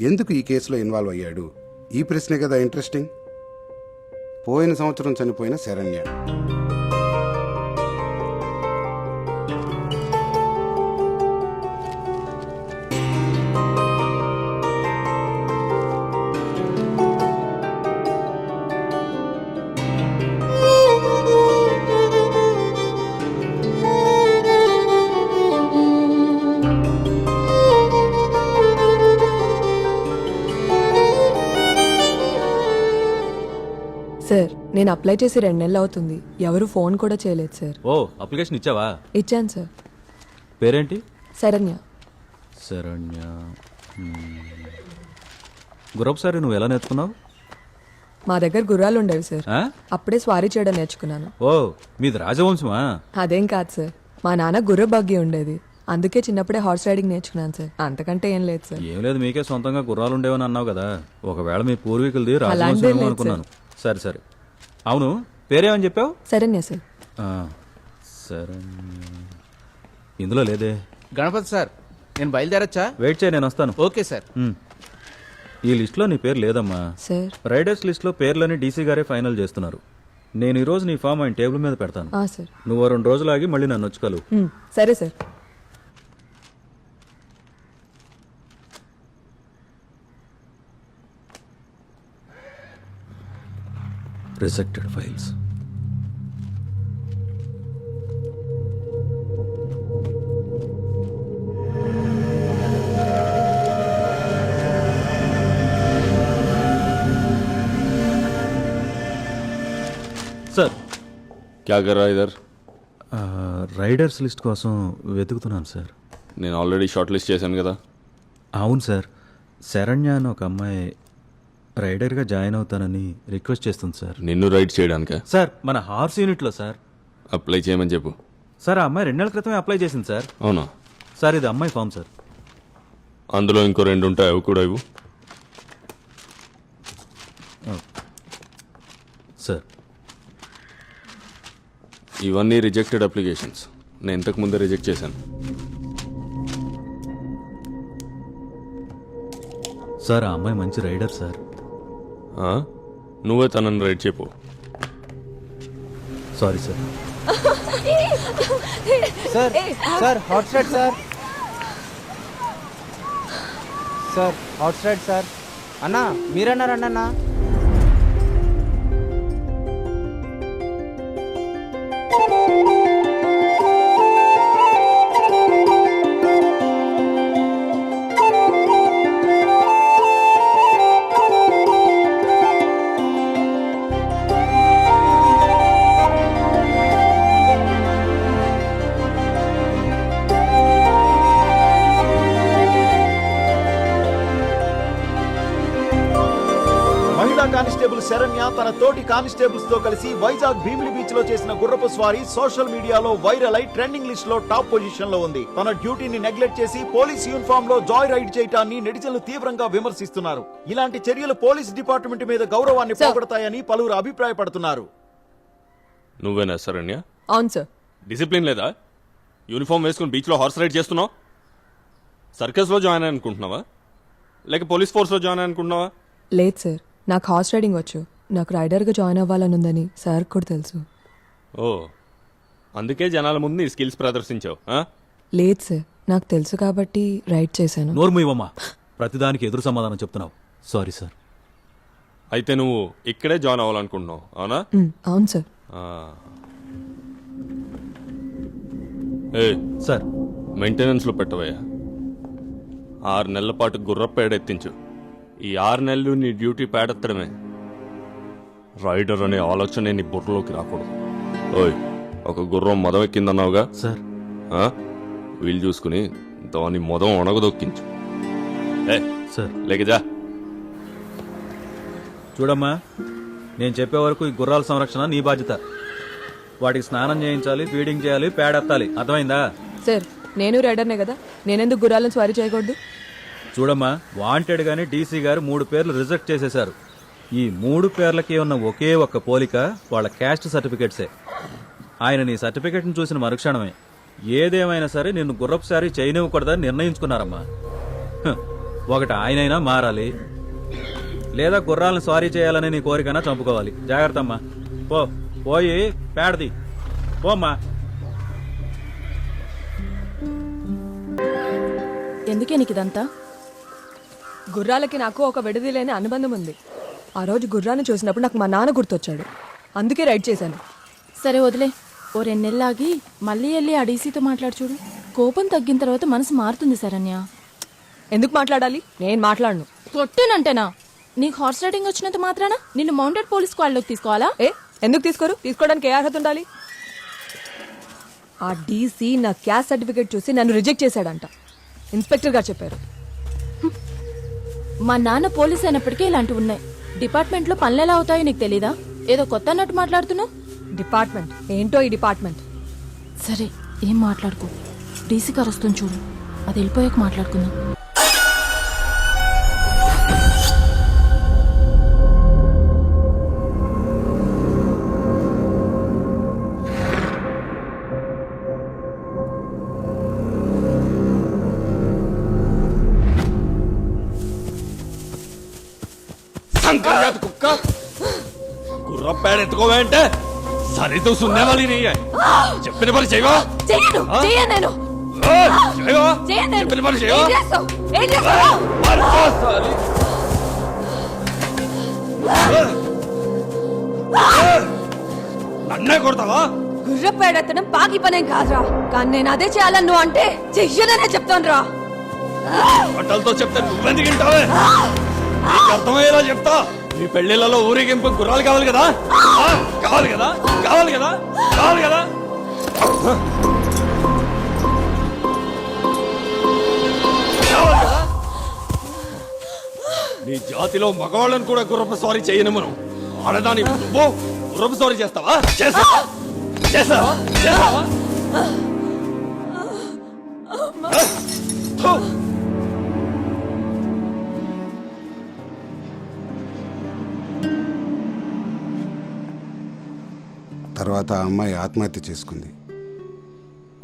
ఎందుకు ఈ కేసులో ఇన్వాల్వ్ అయ్యాడు? ఈ ప్రశ్నే కదా ఇంట్రెస్టింగ్. పోయిన సంవత్సరం చనిపోయిన శరణ్య. నేను అప్లై చేసి రెండు నెలలు అవుతుంది. ఎవరు ఫోన్ కూడా చేయలేదు సార్ ఓ అప్లికేషన్ ఇచ్చావా? ఇచ్చాను సార్ పేరేంటి? శరణ్య. శరణ్య. గురబ్ సారి నువ్వు ఎలా నేర్చుకున్నావు? మా దగ్గర గుర్రాలు ఉండేవి సార్ ఆ? అప్పుడే స్వారీ చేయడం నేర్చుకున్నాను. ఓ మీది రాజవంశమా? అదేం కాదు సార్ మా నాన్న గుర్ర బగ్గి ఉండేది. అందుకే చిన్నప్పుడే హార్స్ రైడింగ్ నేర్చుకున్నాను సార్ అంతకంటే ఏం లేదు సార్ ఏం లేదు మీకే సొంతంగా గుర్రాలు ఉండేవని అన్నావు కదా. ఒకవేళ మీ పూర్వీకులది అలాంటిదేం రాజవంశం లేదు, అనుకున్నాను. సరే సరే. అవును. పేరేమని చెప్పావు? శరణ్య సార్. ఆ, శరణ్య. ఇందులో లేదే. గణపతి సార్ నేను బయలుదేరచ్చా? వెయిట్ చేయి నేను వస్తాను. Okay sir. ఈ లిస్ట్లో నీ పేరు లేదమ్మా. సార్. రైడర్స్ లిస్ట్లో పేర్లని డీసీ గారే ఫైనల్ చేస్తున్నారు. నేను ఈ రోజు నీ ఫామ్ ఆయన టేబుల్ మీద పెడతాను. ఆ, సార్. నువ్వు రెండు రోజులు ఆగి మళ్ళీ నన్ను వచ్చుకలు సరే సార్. రిజెక్టెడ్ ఫైల్స్ సార్ क्या कर रहा है इधर ఆ, రైడర్స్ లిస్ట్ కోసం వెతుకుతున్నాను సార్ నేను ఆల్రెడీ షార్ట్ లిస్ట్ చేశాను కదా అవును సార్ శరణ్య అని ఒక అమ్మాయి రైడర్గా జాయిన్ అవుతానని రిక్వెస్ట్ చేస్తుంది సార్. నిన్ను రైడ్ చేయడానిక? సార్ మన హార్స్ యూనిట్లో సార్. అప్లై చేయమని చెప్పు. సార్ ఆ అమ్మాయి రెండు నెలల క్రితమే అప్లై చేసింది సార్. అవునా? సార్ ఇది అమ్మాయి ఫామ్ సార్. అందులో ఇంకో రెండు ఉంటాయి అవి కూడా ఇవ్వు. సార్. ఇవన్నీ రిజెక్టెడ్ అప్లికేషన్స్. నేను ఇంతకు ముందే రిజెక్ట్ చేశాను. సార్ ఆ అమ్మాయి మంచి రైడర్ సార్? నువ్వే తనని రైడ్ చెప్పు. Sorry sir. Sir sir hot start sir. Sir hot start sir. అన్నా మీరన్నారండి అన్నా శరణ్య తన తోటి కానిస్టేబుల్స్తో కలిసి వైజాగ్ భీమిలి బీచ్లో చేసిన గుర్రపు స్వారీ సోషల్ మీడియాలో వైరల్ అయి ట్రెండింగ్ లిస్ట్లో టాప్ పొజిషన్లో ఉంది. తన డ్యూటీని నెగ్లెక్ట్ చేసి పోలీస్ యూనిఫామ్లో జాయ్ రైడ్ చేయటాన్ని నెటిజన్లు తీవ్రంగా విమర్శిస్తున్నారు. ఇలాంటి చర్యలు పోలీస్ డిపార్ట్మెంట్ మీద గౌరవాన్ని. పోగొడతాయని పలువురు అభిప్రాయపడుతున్నారు. నువ్వేనా శరణ్య? అవును సార్. డిసిప్లిన్ లేదా? యూనిఫామ్ వేసుకుని బీచ్లో హార్స్ రైడ్ చేస్తున్నావు? సర్కస్లో జాయిన్ అనుకుంటున్నావా లేక పోలీస్ ఫోర్స్లో జాయిన్ అనుకుంటున్నావా లేదు సార్. నాకు హార్స్ రైడింగ్ వచ్చు. నాకు రైడర్గా జాయిన్ అవ్వాలని ఉందని సార్ కూడా తెలుసు. ఓ అందుకే జనాల ముందు నీ స్కిల్స్ ప్రదర్శించావు ఆ? లేదు సార్ నాకు తెలుసు కాబట్టి రైడ్ చేశాను. నోర్ము ఇవ్వమ్మా ప్రతిదానికి ఎదురు సమాధానం చెప్తున్నావు. సారీ సార్ అయితే నువ్వు ఇక్కడే జాయిన్ అవ్వాలనుకుంటున్నావు అవునా? అవును సార్. ఏ సార్ మెయింటెనెన్స్లో పెట్టవయ్యా. ఆరు నెలల పాటు గుర్ర పేడ ఎత్తించు. ఈ ఆరు నెలలు నీ డ్యూటీ పేడెత్తడమే. రైడర్ అనే ఆలోచనే నీ బుర్రలోకి రాకూడదు. ఓయ్ ఒక గుర్రం మదం ఎక్కిందన్నావుగా? సార్. ఆ? వీలు చూసుకుని దాని మొదం ఒణగదొక్కించు ఏ సార్. లేకజా చూడమ్మా నేను చెప్పే వరకు ఈ గుర్రాల సంరక్షణ నీ బాధ్యత. వాటికి స్నానం చేయించాలి ఫీడింగ్ చేయాలి పేడెత్తాలి. అర్థమైందా? సార్ నేను రైడర్నే కదా. నేనెందుకు గుర్రాలను స్వారీ చేయకూడదు? చూడమ్మా వాంటెడ్ గాని డీసీ గారు మూడు పేర్లు రిజెక్ట్ చేసేశారు. ఈ మూడు పేర్లకి ఉన్న ఒకే ఒక్క పోలిక వాళ్ళ క్యాస్ట్ సర్టిఫికేట్సే. ఆయన నీ సర్టిఫికేట్ని చూసిన మరుక్షణమే. ఏదేమైనా సరే నిన్ను గుర్రపు సారి చేయనివ్వకూడదని నిర్ణయించుకున్నారమ్మా. హ్, ఒకటి ఆయనైనా మారాలి. లేదా గుర్రాలను స్వారీ చేయాలని నీ కోరికైనా చంపుకోవాలి. జాగ్రత్త అమ్మా. పో పోయి పేడది. పోమ్మా. ఎందుకే నీకు ఇదంతా గుర్రాలకి నాకు ఒక విడదీలేని అనుబంధం ఉంది. ఆ రోజు గుర్రాన్ని చూసినప్పుడు నాకు మా నాన్న గుర్తొచ్చాడు. అందుకే రైడ్ చేశాను. సరే వదిలే. ఓ రెండెళ్ళాగి మళ్ళీ వెళ్ళి ఆ డీసీతో మాట్లాడు చూడు. కోపం తగ్గిన తర్వాత మనసు మారుతుంది శరణ్య. ఎందుకు మాట్లాడాలి? నేను మాట్లాడను. కొట్టేనంటేనా నీకు హార్స్ రైడింగ్ వచ్చినంత మాత్రాన నిన్ను మౌంటెడ్ పోలీస్ స్క్వాడ్లోకి తీసుకోవాలా? ఏ? ఎందుకు తీసుకోరు? తీసుకోవడానికి ఏ అర్హత ఉండాలి? ఆ డీసీ నా క్యాస్ట్ సర్టిఫికేట్ చూసి నన్ను రిజెక్ట్ చేశాడంట. ఇన్స్పెక్టర్ గారు చెప్పారు. మా నాన్న పోలీస్ అయినప్పటికీ ఇలాంటివి ఉన్నాయి. డిపార్ట్మెంట్లో పనులు ఎలా అవుతాయో నీకు తెలీదా? ఏదో కొత్త అన్నట్టు మాట్లాడుతున్నావు? డిపార్ట్మెంట్. ఏంటో ఈ డిపార్ట్మెంట్? సరే ఏం మాట్లాడుకో. డీసీ గారు వస్తుంది చూడు. అది వెళ్ళిపోయాక మాట్లాడుకుందాం. గుర్ర పేడ ఎత్తుకోవంటే సరితో సున్నేవాలి నీ చెప్పిన పని చేయవా? చేయను? చేయను నేను. చేయవా. చెప్పిన పని చేయవా? ఏం చేస్తావు. నన్నే కొడతావా? గుర్ర పేడెత్తడం పాకి పనేం కాదురా. కానీ నేను అదే చేయాలని నువ్వు అంటే చెయ్యననే చెప్తాను రా బట్టలతో చెప్తే నువ్వెందుకు వింటావే? అర్థమయ్యేలా చెప్తా. మీ పెళ్ళిళ్ళలో ఊరేగింపు గుర్రాలు కావాలి కదా? ఆ? కావాలి కదా? కావాలి కదా? కావాలి కదా? నీ జాతిలో మగవాళ్ళని కూడా గుర్రపు స్వారీ చేయను మనం ఆడదాని నువ్వు గుర్రపు స్వారీ చేస్తావా? చేస్తావా? చేస్తావా? చేస్తావా? తర్వాత ఆ అమ్మాయి ఆత్మహత్య చేసుకుంది.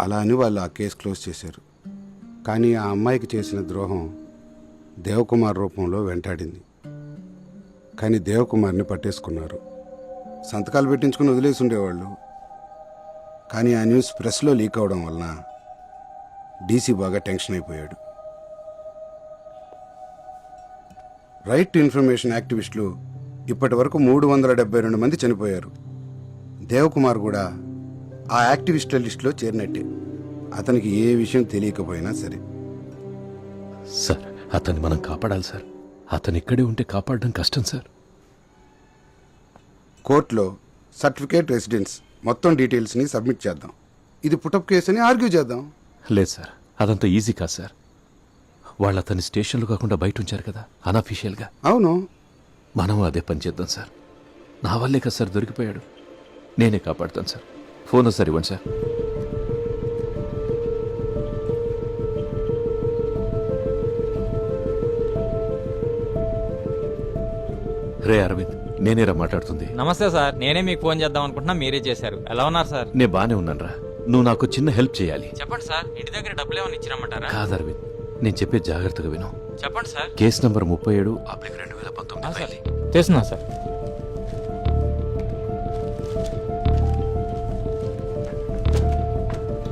అలా అని వాళ్ళు ఆ కేసు క్లోజ్ చేశారు. కానీ ఆ అమ్మాయికి చేసిన ద్రోహం దేవకుమార్ రూపంలో వెంటాడింది. కానీ దేవకుమార్ని పట్టేసుకున్నారు. సంతకాలు పెట్టించుకుని వదిలేసి ఉండేవాళ్ళు. కానీ ఆ న్యూస్ ప్రెస్లో లీక్ అవడం వలన డీసీ బాగా టెన్షన్ అయిపోయాడు. రైట్ టు ఇన్ఫర్మేషన్ యాక్టివిస్టులు ఇప్పటి వరకు మూడు వందల డెబ్బై రెండు మంది చనిపోయారు. దేవకుమార్ కూడా ఆ యాక్టివిస్టుల లిస్టులో చేరినట్టే. అతనికి ఏ విషయం తెలియకపోయినా సరే. సార్ అతన్ని మనం కాపాడాలి సార్. అతను ఇక్కడే ఉంటే కాపాడడం కష్టం సార్. కోర్టులో సర్టిఫికేట్ రెసిడెన్స్ మొత్తం డీటెయిల్స్ని సబ్మిట్ చేద్దాం. ఇది పుటప్ కేసు అని ఆర్గ్యూ చేద్దాం. లేదు సార్ అదంత ఈజీ కాదు సార్. వాళ్ళు అతన్ని స్టేషన్లో కాకుండా బయట ఉంచారు కదా అన్అఫీషియల్గా. అవును. మనం అదే పని చేద్దాం సార్. నా వల్లే కదా సార్ దొరికిపోయాడు. నేనే కాపాడుతాను సార్. ఫోన్ ఒకసారి ఇవ్వండి సార్. రే అరవింద్ నేనేరా మాట్లాడుతుంది. నమస్తే సార్. నేనే మీకు ఫోన్ చేద్దాం అనుకుంటున్నా మీరే చేశారు. ఎలా ఉన్నారు సార్? నేను బానే ఉన్నానురా నువ్వు నాకు చిన్న హెల్ప్ చేయాలి. చెప్పండి సార్. ఇంటి దగ్గర డబ్బులు ఏమైనా ఇచ్చిరమ్మంటారా? కాదు అరవింద్. నేను చెప్పే జాగ్రత్తగా విను. చెప్పండి సార్. కేసు నంబర్ ముప్పై ఏడు అప్లిక్ రెండు వేల పంతొమ్మిది తెలుసున్నా సార్.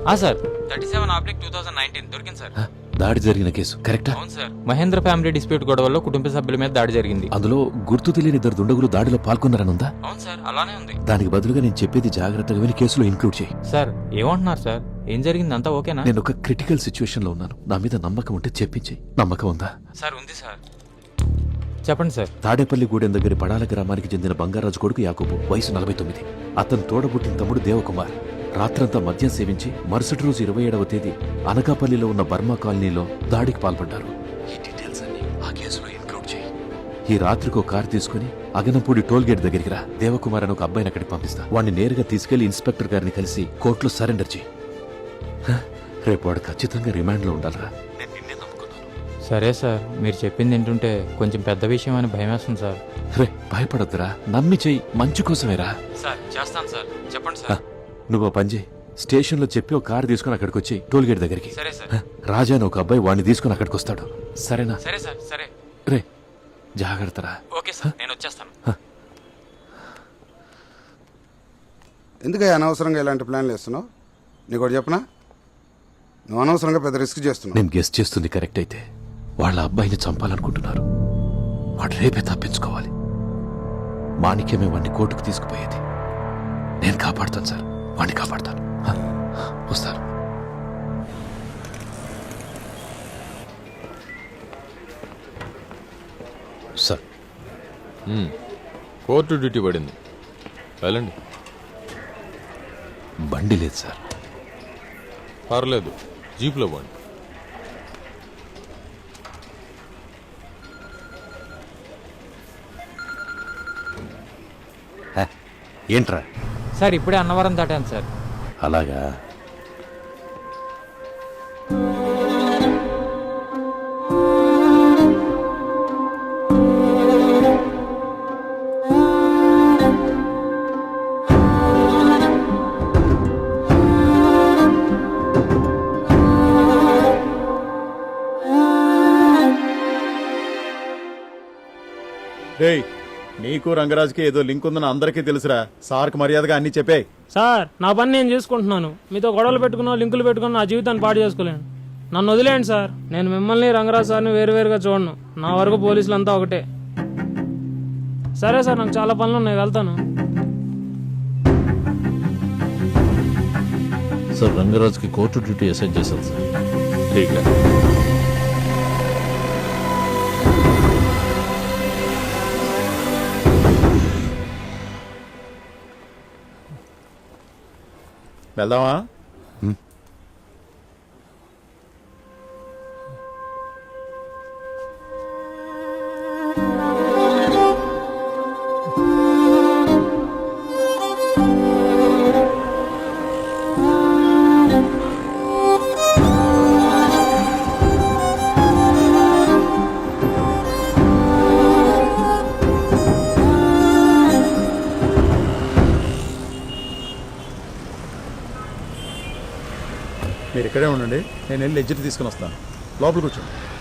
ఆ sir. Thirty seven oblique two thousand nineteen. దొరికింది సార్. దాడి జరిగిన కేసు. కరెక్టా? అవును సార్. మహేంద్ర ఫ్యామిలీ డిస్ప్యూట్ గొడవల్లో కుటుంబ సభ్యుల మీద దాడి జరిగింది. అందులో గుర్తు తెలియని ఇద్దరు దుండగులు దాడిలో పాల్గొన్నారనుందా? అవును సార్ అలానే ఉంది. దానికి బదులుగా నేను చెప్పేది జాగ్రత్తగా విని కేసులో ఇంక్లూడ్ చేయి. సార్ ఏమంటున్నారు సార్? ఏం జరిగింది అంతా ఓకేనా? నేను ఒక క్రిటికల్ సిచ్యువేషన్లో ఉన్నాను. నా మీద నమ్మకం ఉంటే చెప్పించేయి. నమ్మకం ఉందా? సార్ ఉంది సార్. చెప్పండి సార్. తాడేపల్లి గూడెం దగ్గర పడాల గ్రామానికి చెందిన బంగారాజు కొడుకు యాకోబు వయసు నలభై తొమ్మిది. అతను తోడబుట్టిన తమ్ముడు దేవకుమార్. రాత్రంతా మద్యం సేవించి మరుసటి రోజు ఇరవై ఏడవ తేదీ అనకాపల్లిలో ఉన్న బర్మా కాలనీలో దాడికి పాల్పడ్డారు. ఈ డీటెయిల్స్ అన్ని ఆ కేసులో ఇంక్లూడ్ చేయి. ఈ రాత్రికి ఒక కారు తీసుకుని అగనంపూడి టోల్ గేట్ దగ్గరికి రా. దేవకుమార్ అని ఒక అబ్బాయిని అక్కడికి పంపిస్తా. వాడిని నేరుగా తీసుకెళ్ళి ఇన్స్పెక్టర్ గారిని కలిసి కోర్టులో సరెండర్ చేయి. హ, రేపు వాడు ఖచ్చితంగా రిమాండ్లో ఉండాలిరా. నేను నిన్నే నమ్ముకున్నాను సరే సార్ మీరు చెప్పింది ఏంటంటే కొంచెం పెద్ద విషయం అని భయం వేస్తుంది సార్. రే భయపడొద్దురా. నమ్మి చెయ్యి మంచి కోసమేరా. సార్ చేస్తాను సార్. చెప్పండి ఆ, నువ్వు పని చేయి స్టేషన్లో చెప్పి ఒక కారు తీసుకుని అక్కడికి వచ్చి టోల్ గేట్ దగ్గరికి. సరే సార్. హ, రాజా అని ఒక అబ్బాయి వాడిని తీసుకుని అక్కడికి వస్తాడు సరేనా? సరే సార్ సరే. రే జాగ్రత్తరా. ఓకే సార్ నేను వచ్చేస్తాను. ఎందుకయ్యా అనవసరంగా ఇలాంటి ప్లాన్లు వేస్తున్నావు? నీకు ఒకటి చెప్పనా? నువ్వు అనవసరంగా పెద్ద రిస్క్ చేస్తున్నావు. నేను గెస్ట్ చేస్తుంది కరెక్ట్ అయితే వాళ్ళ అబ్బాయిని చంపాలనుకుంటున్నారు. వాడు రేపే తప్పించుకోవాలి. మాణిక్యమే వాడిని కోర్టుకు తీసుకుపోయేది. నేను కాపాడుతాను సార్. వాడిని కాపాడుతాను వస్తారు. సార్. కోర్టు డ్యూటీ పడింది. వెళ్ళండి. బండి లేదు సార్. పర్లేదు. జీప్లో పోండి. ఏంట్రా? సార్ ఇప్పుడే అన్నవరం దాటాను సార్. అలాగా? రేయ్ నీకు రంగరాజుకి ఏదో లింక్ ఉందని అందరికీ తెలుసురా. సార్కి మర్యాదగా అన్ని చెప్పే సార్ నా పని నేను చేసుకుంటున్నాను. మీతో గొడవలు పెట్టుకున్నా లింకులు పెట్టుకున్నా నా జీవితాన్ని పాడు చేసుకోలేను. నన్ను వదిలేయండి సార్. నేను మిమ్మల్ని రంగరాజ్ సార్ని వేరువేరుగా చూడను. నా వరకు పోలీసులు అంతా ఒకటే. సరే సార్ నాకు చాలా పనులు ఉన్నాయి. వెళ్తాను. సార్ రంగరాజ్కి కోర్టు డ్యూటీ అసైన్ చేశారు సార్. వెళ్దామా? మీరు ఇక్కడే ఉండండి. నేను వెళ్ళి ఎగ్జిట్ తీసుకుని వస్తాను. లోపల కూర్చోండి